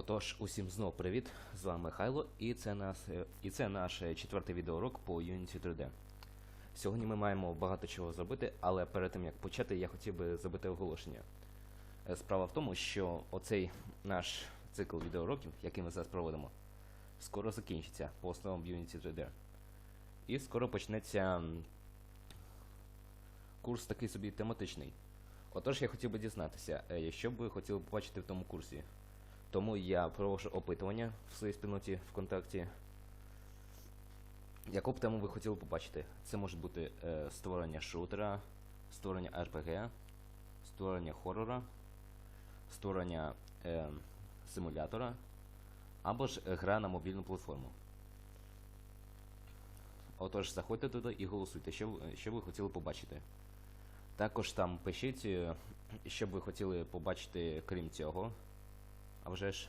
Отож, усім знов привіт! З вами Михайло, і це, нас, е, і це наш е, четвертий відеоурок по Unity 3D. Сьогодні ми маємо багато чого зробити, але перед тим як почати, я хотів би зробити оголошення. Е, Справа в тому, що оцей наш цикл відеоуроків, який ми зараз проводимо, скоро закінчиться по основам Unity 3D. І скоро почнеться курс такий собі тематичний. Отож, я хотів би дізнатися, що б ви хотіли побачити в тому курсі. Тому я проводжу опитування в своїй спільноті ВКонтакті. Яку б тему ви хотіли побачити? Це може бути е, створення шутера, створення RPG, створення хорора, створення е, симулятора або ж гра на мобільну платформу. Отож, заходьте туди і голосуйте, що, що ви хотіли побачити. Також там пишіть, е, що б ви хотіли побачити крім цього. А вже ж.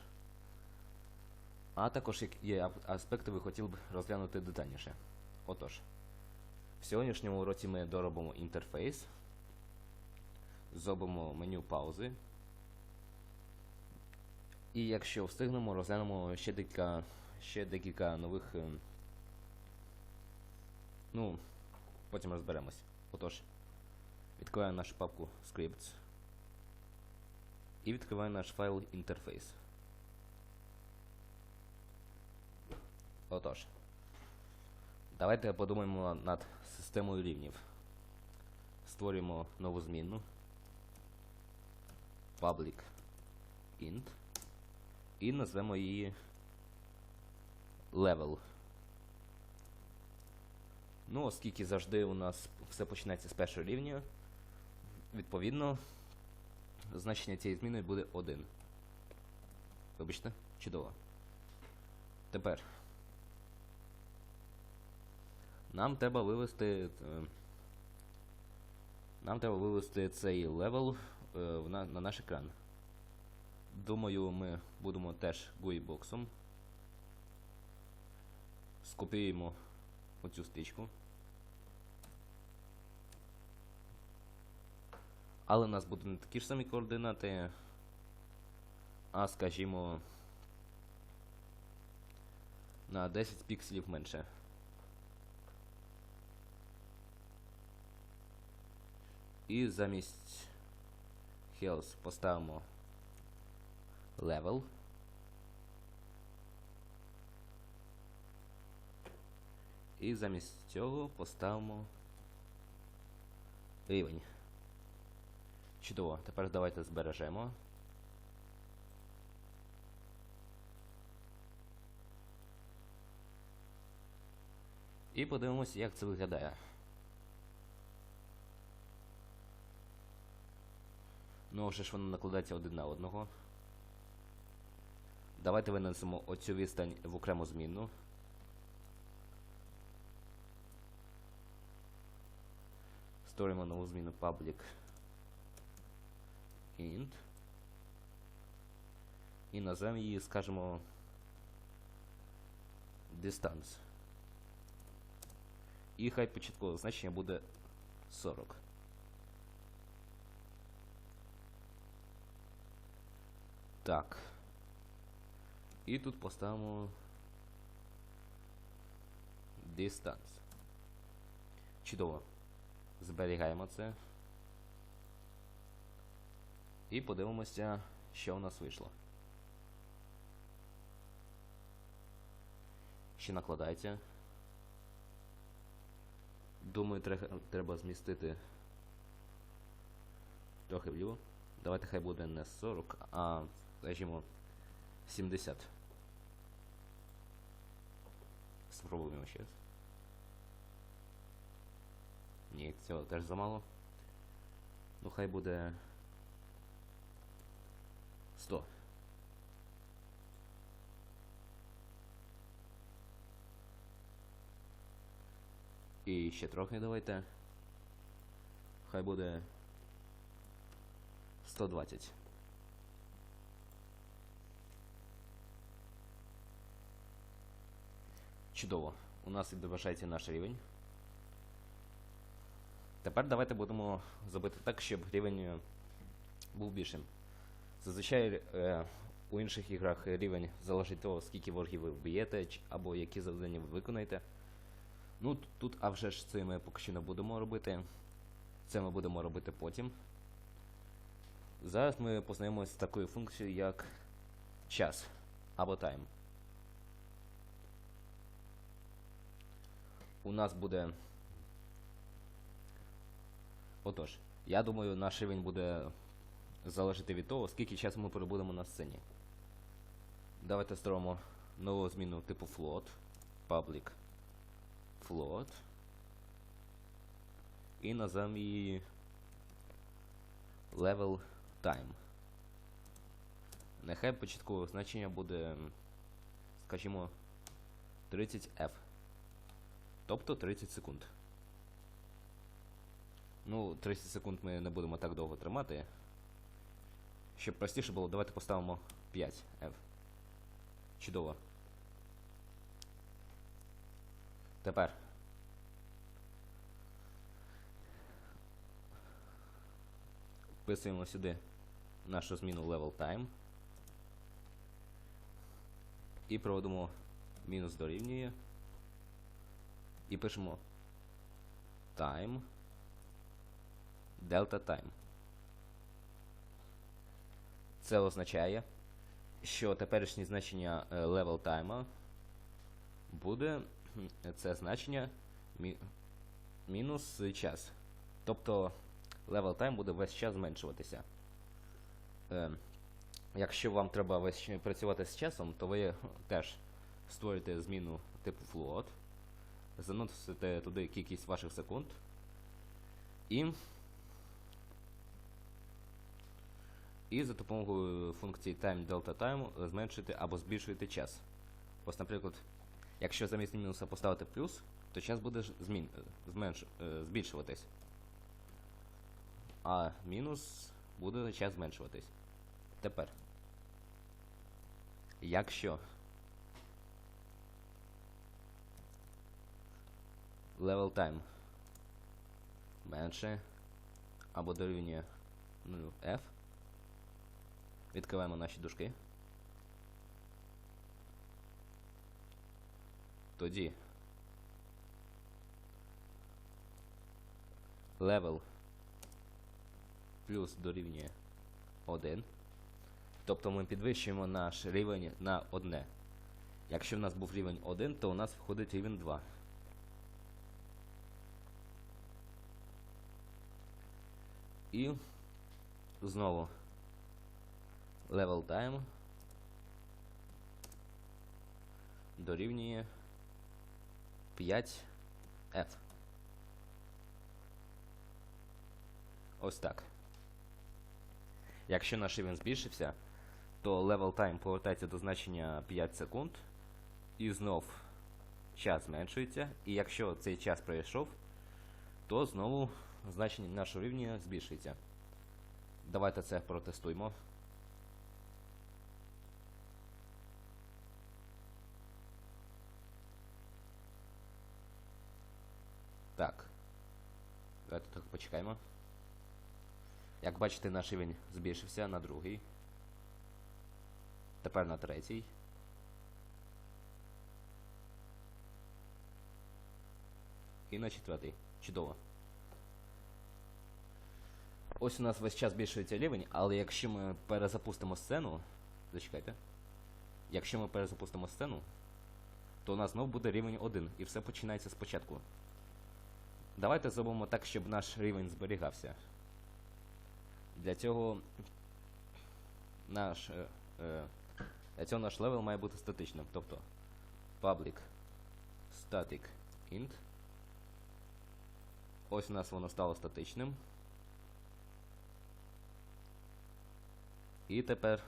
А також є аспекти ви хотіли б розглянути детальніше. Отож, в сьогоднішньому уроці ми доробимо інтерфейс, зробимо меню паузи. І якщо встигнемо, розглянемо ще декілька, ще декілька нових. ем, Ну, потім розберемось. Отож, відкриваємо нашу папку Scripts і відкриваю наш файл інтерфейс. Отож. Давайте подумаємо над системою рівнів. Створюємо нову змінну. Public int. І назвемо її level. Ну, оскільки завжди у нас все починається з першого рівня, відповідно, значення цієї зміни буде 1. Вибачте, чудово. Тепер. Нам треба вивести. е, Нам треба вивести цей левел е, на, на наш екран. Думаю, ми будемо теж GUI-боксом. Скопіюємо оцю стрічку. Але у нас будуть не такі ж самі координати, а скажімо на 10 пікселів менше. І замість health поставимо level. І замість цього поставимо рівень. Чудово. Тепер давайте збережемо. І подивимося, як це виглядає. Ну, вже ж воно накладається один на одного. Давайте винесемо оцю відстань в окрему змінну. Створимо нову зміну public int. І назвемо її, скажемо, distance. І хай початкове значення буде 40. Так. І тут поставимо distance. Чудово. Зберігаємо це. І подивимося, що у нас вийшло. Ще накладається. Думаю, треба змістити трохи вліво. Давайте хай буде не 40, а, скажімо, 70. Спробуємо ще раз. Ні, цього теж замало. Ну хай буде 100. І ще трохи давайте. Хай буде 120. Чудово. У нас відображається наш рівень. Тепер давайте будемо зробити так, щоб рівень е, був більшим. Зазвичай е, у інших іграх рівень залежить того, скільки ворогів ви вб'єте, або які завдання ви виконаєте. Ну, тут, а вже ж це ми поки що не будемо робити. Це ми будемо робити потім. Зараз ми познайомимося з такою функцією, як час або тайм. У нас буде. Отож, я думаю, наш рівень буде залежати від того, скільки часу ми перебудемо на сцені. Давайте створимо нову зміну типу float. Public float. І назвемо її level time. Нехай початкове значення буде, скажімо, 30F. Тобто 30 секунд. Ну, 30 секунд ми не будемо так довго тримати. Щоб простіше було, давайте поставимо 5F. Чудово. Тепер. Вписуємо сюди нашу зміну level time. І проводимо мінус дорівнює. І пишемо time delta time. Це означає, що теперішнє значення е, level time буде це значення мі- мінус час. Тобто level time буде весь час зменшуватися. Е, якщо вам треба весь працювати з часом, то ви теж створюєте зміну типу float, заносите туди кількість ваших секунд і і за допомогою функції time delta time зменшуєте або збільшуєте час. Ось, наприклад, якщо замість мінуса поставити плюс, то час буде змін, е, зменш, е, збільшуватись. А мінус буде час зменшуватись. Тепер. Якщо level time менше або дорівнює 0f, відкриваємо наші дужки. Тоді level плюс дорівнює 1. Тобто ми підвищуємо наш рівень на одне. Якщо в нас був рівень 1, то у нас входить рівень 2. І знову level time дорівнює 5F. Ось так. Якщо наш рівень збільшився, то level time повертається до значення 5 секунд. І знов час зменшується. І якщо цей час пройшов, то знову значення нашого рівня збільшується. Давайте це протестуємо. Так. Давайте трохи почекаємо. Як бачите, наш рівень збільшився на другий. Тепер на третій. І на четвертий. Чудово. Ось у нас весь час збільшується рівень, але якщо ми перезапустимо сцену. Зачекайте. Якщо ми перезапустимо сцену, то у нас знов буде рівень 1 і все починається спочатку. Давайте зробимо так, щоб наш рівень зберігався. Для цього наш, е, е, для цього наш левел має бути статичним. Тобто public static int. Ось у нас воно стало статичним. І тепер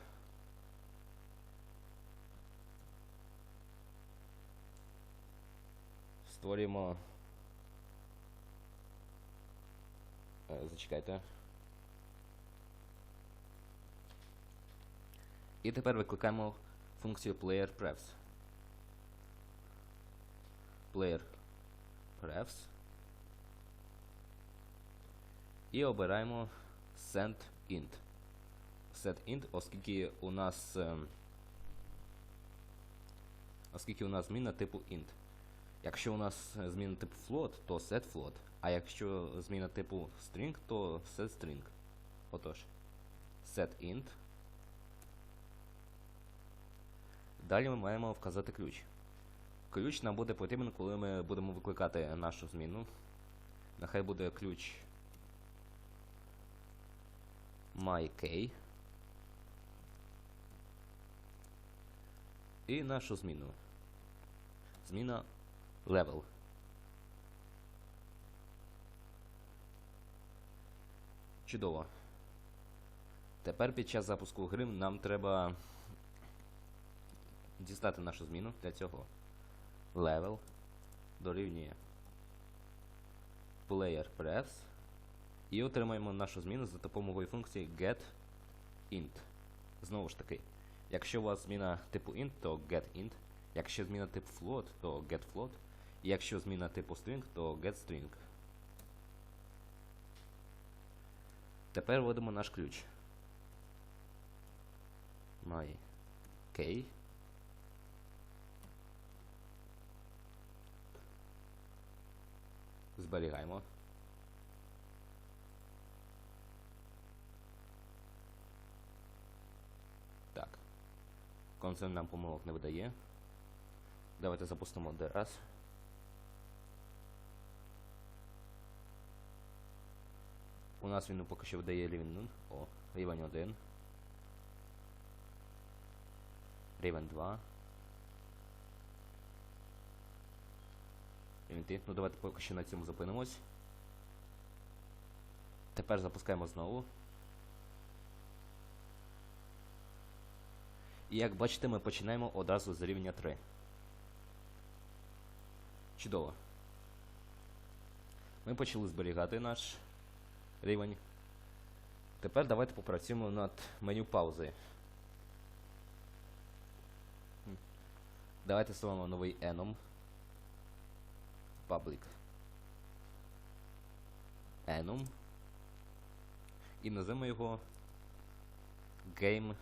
створюємо. Е, Зачекайте. І тепер викликаємо функцію player prefs. Player prefs. І обираємо send int. setInt, оскільки у нас ем, оскільки у нас зміна типу int. Якщо у нас е, зміна типу float, то setFloat, а якщо зміна типу string, то setString. Отож, setInt. Далі ми маємо вказати ключ. Ключ нам буде потрібен, коли ми будемо викликати нашу зміну. Нехай буде ключ myk. І нашу зміну. Зміна level. Чудово. Тепер під час запуску гри нам треба дістати нашу зміну для цього. Level дорівнює player prefs і отримаємо нашу зміну за допомогою функції getInt. Знову ж таки, якщо у вас зміна типу int, то getInt. Якщо зміна типу float, то getFloat. І якщо зміна типу string, то getString. Тепер вводимо наш ключ. My K. Зберігаємо. Так. Консоль нам помилок не видає. Давайте запустимо DRS. У нас він поки що видає рівень 0. О, рівень 1. Рівень 2. Рівень 3. Ну давайте поки що на цьому зупинимось. Тепер запускаємо знову. І як бачите, ми починаємо одразу з рівня 3. Чудово. Ми почали зберігати наш рівень. Тепер давайте попрацюємо над меню паузи. Давайте створимо новий enum. Public. Enum. І назвемо його Game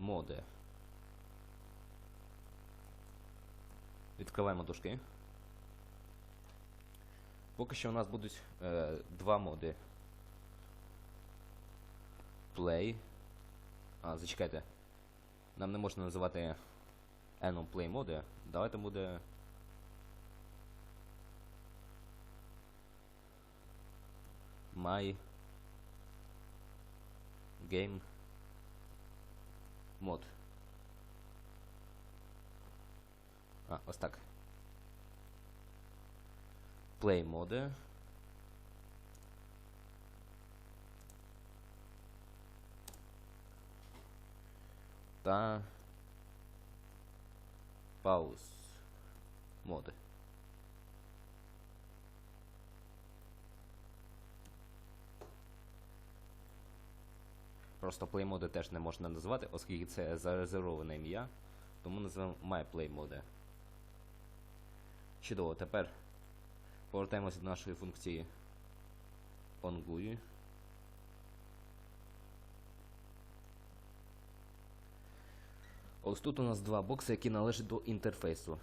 Mode. Відкриваємо дужки. Поки що у нас будуть е, два моди. Play. А, зачекайте. Нам не можна називати Enum Play моди. Давайте буде. My Game Mod. А, ось так. Play моди. Та пауз моди. Просто play моди теж не можна назвати, оскільки це зарезервоване ім'я. Тому називаємо myPlayMode. Чудово, тепер повертаємося до нашої функції onGUI. Ось тут у нас два бокси, які належать до інтерфейсу.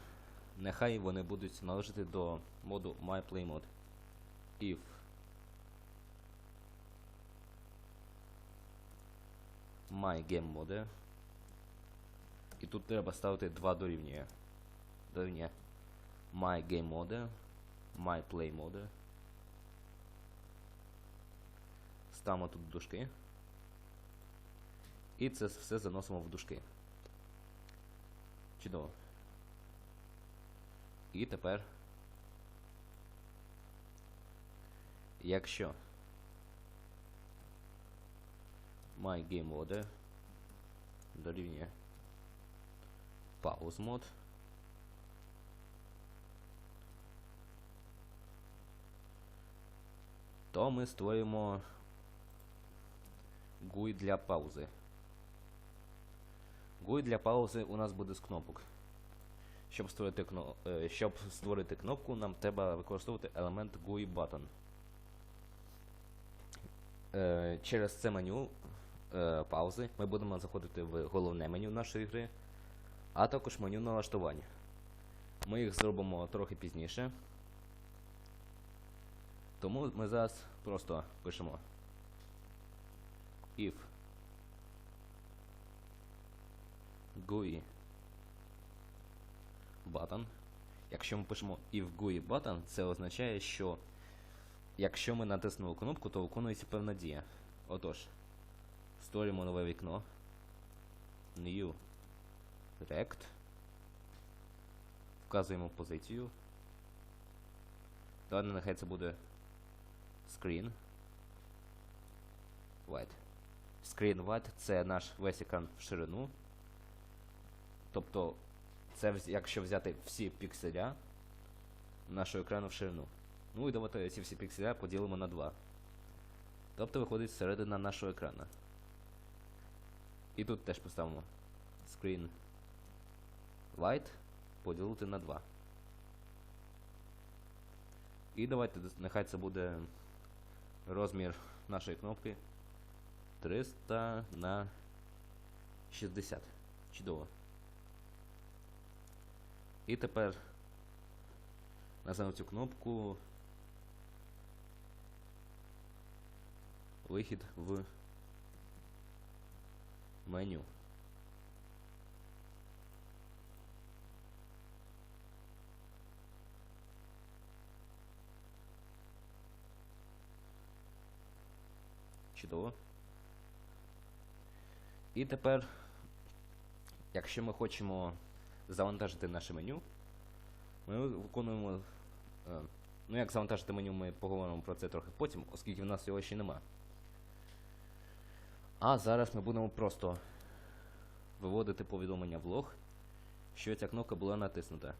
Нехай вони будуть належати до моду myPlayMode. If myGameMode І тут треба ставити два дорівнює. Дорівнює myGameMode, myPlayMode. Ставимо тут дужки. І це все заносимо в дужки. Чудово. І тепер, якщо myGameMode дорівнює pause То ми створюємо GUI для паузи. GUI для паузи у нас буде з кнопок. Щоб створити, кно... е, щоб створити кнопку, нам треба використовувати елемент GUI button. Е, через це меню е, паузи ми будемо заходити в головне меню нашої гри, а також меню налаштування. Ми їх зробимо трохи пізніше. Тому ми зараз просто пишемо if GUI button. Якщо ми пишемо if GUI button, це означає, що якщо ми натиснули кнопку, то виконується певна дія. Отож, створюємо нове вікно. New Rect. Вказуємо позицію. Далі нехай це буде Screen. White. Screen White це наш весь екран в ширину. Тобто, це якщо взяти всі пікселя нашого екрану в ширину. Ну і давайте ці всі пікселя поділимо на 2. Тобто виходить середина нашого екрану. І тут теж поставимо Screen White поділити на 2. І давайте нехай це буде розмір нашої кнопки 300 на 60. Чудово. І тепер назвемо цю кнопку вихід в меню. Чудово. І тепер, якщо ми хочемо завантажити наше меню, ми виконуємо. е, Ну, як завантажити меню, ми поговоримо про це трохи потім, оскільки в нас його ще нема. А зараз ми будемо просто виводити повідомлення в лог, що ця кнопка була натиснута.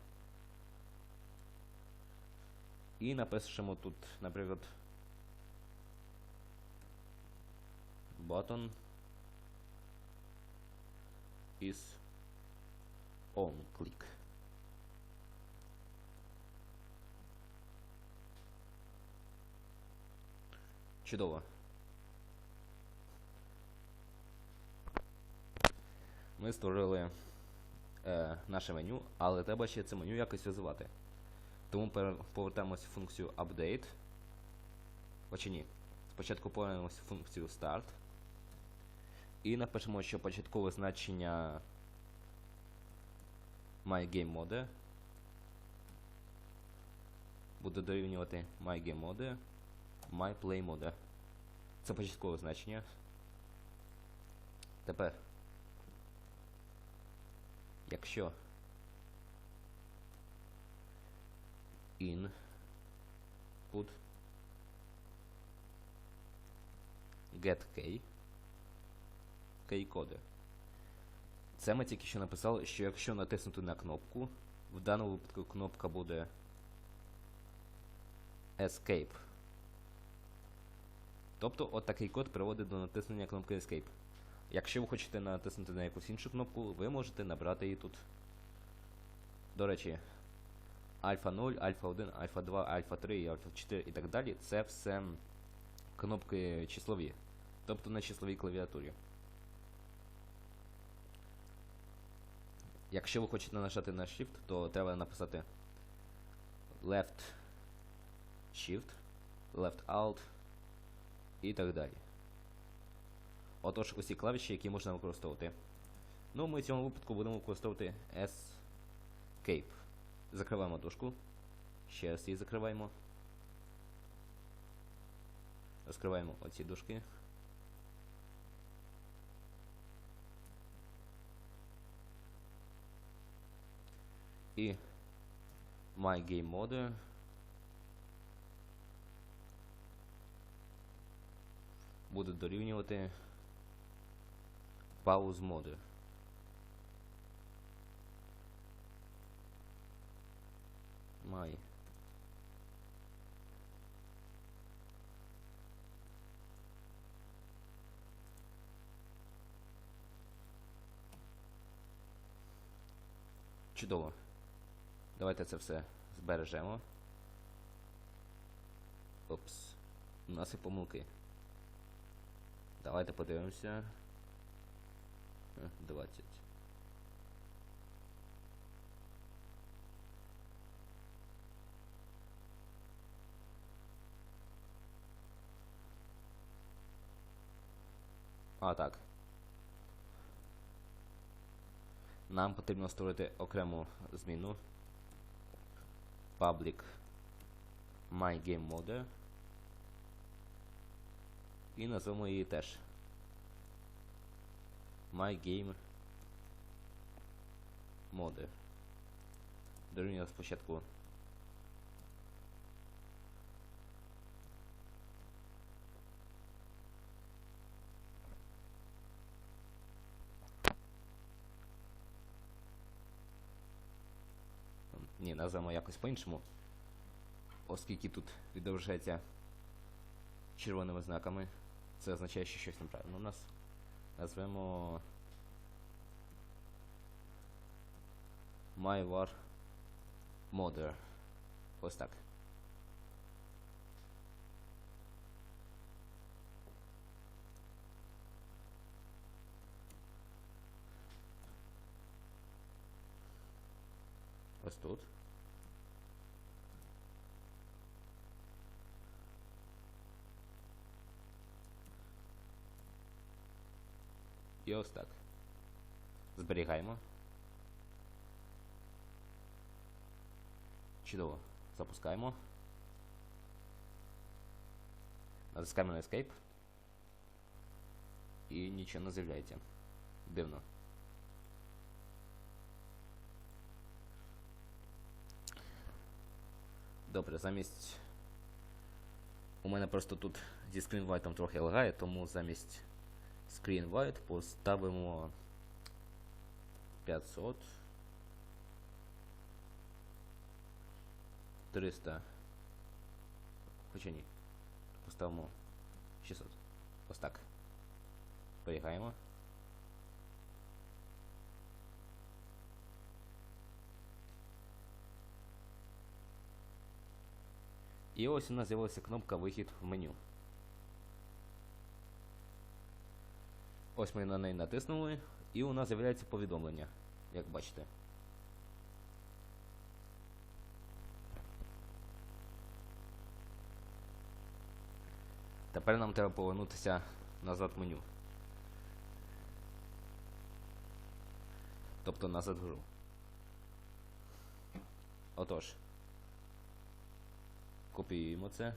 І напишемо тут, наприклад, button is on click. Чудово. Ми створили е, наше меню, але треба ще це меню якось визивати. Тому повертаємось в функцію update. О, чи ні. Спочатку повернемось в функцію start. І напишемо, що початкове значення myGameMode буде дорівнювати myGameMode myPlayMode. Це початкове значення. Тепер, якщо input get key-коди. Це ми тільки що написали, що якщо натиснути на кнопку, в даному випадку кнопка буде Escape. Тобто от код приводить до натиснення кнопки Escape. Якщо ви хочете натиснути на якусь іншу кнопку, ви можете набрати її тут. До речі, Альфа 0, Альфа 1, Альфа 2, Альфа 3 і Альфа 4 і так далі це все кнопки числові. Тобто на числовій клавіатурі. Якщо ви хочете нажати на Shift, то треба написати Left Shift, Left Alt і так далі. Отож, усі клавіші, які можна використовувати. Ну, ми в цьому випадку будемо використовувати Escape. Закриваємо дужку. Ще раз її закриваємо. Розкриваємо оці дужки. І MyGameMode. Буде дорівнювати пауз моди. My Чудово. Давайте це все збережемо. Опс. У нас є помилки. Давайте подивимося. Е, 20. А, так. Нам потрібно створити окрему зміну. Public MyGameMode. І назвемо її теж. MyGame Mode. Дорівнює спочатку. Ні, назвемо якось по-іншому. Оскільки тут відображається червоними знаками, це означає, що щось неправильно у нас. Назвемо MyWar Modder. Ось так. Ось тут. І ось так. Зберігаємо. Чудово. Запускаємо. Натискаємо на Escape. І нічого не з'являється. Дивно. Добре, замість. У мене просто тут зі скрінвайтом трохи лагає, тому замість screen поставимо 500 300 хоча ні поставимо 600 ось так. Зберігаємо і ось у нас з'явилася кнопка вихід в меню Ось ми на неї натиснули, і у нас з'являється повідомлення, як бачите. Тепер нам треба повернутися назад в меню. Тобто назад в гру. Отож. Копіюємо це.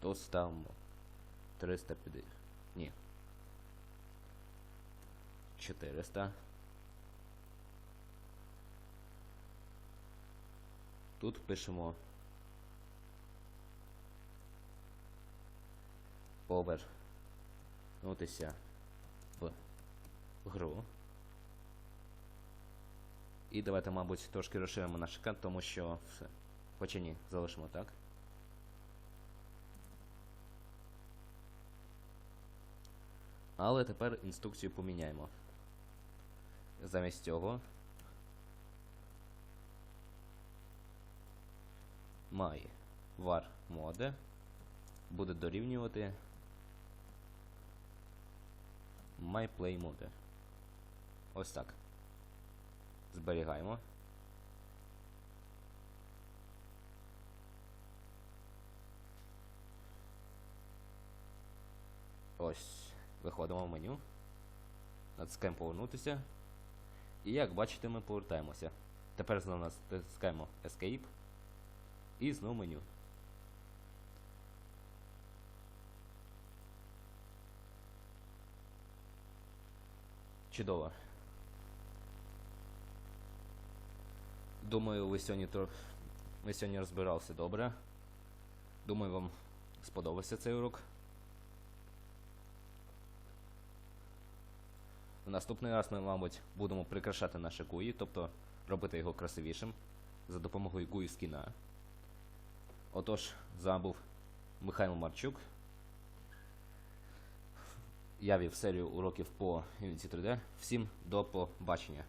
Тут ставимо 350. Ні. 400. Тут пишемо в гру. І давайте, мабуть, трошки розширимо наш екран, тому що все. Хоча ні, залишимо так. Але тепер інструкцію поміняємо. Замість цього my var mode буде дорівнювати my play mode. Ось так. Зберігаємо. Ось. Виходимо в меню. Натискаємо повернутися. І як бачите, ми повертаємося. Тепер знову натискаємо Escape. І знову меню. Чудово. Думаю, ви сьогодні тро... ви сьогодні розбиралися добре. Думаю, вам сподобався цей урок. В наступний раз ми, мабуть, будемо прикрашати наше GUI, тобто робити його красивішим за допомогою GUI скіна. Отож, з вами був Михайло Марчук. Я вів серію уроків по Unity 3D. Всім до побачення!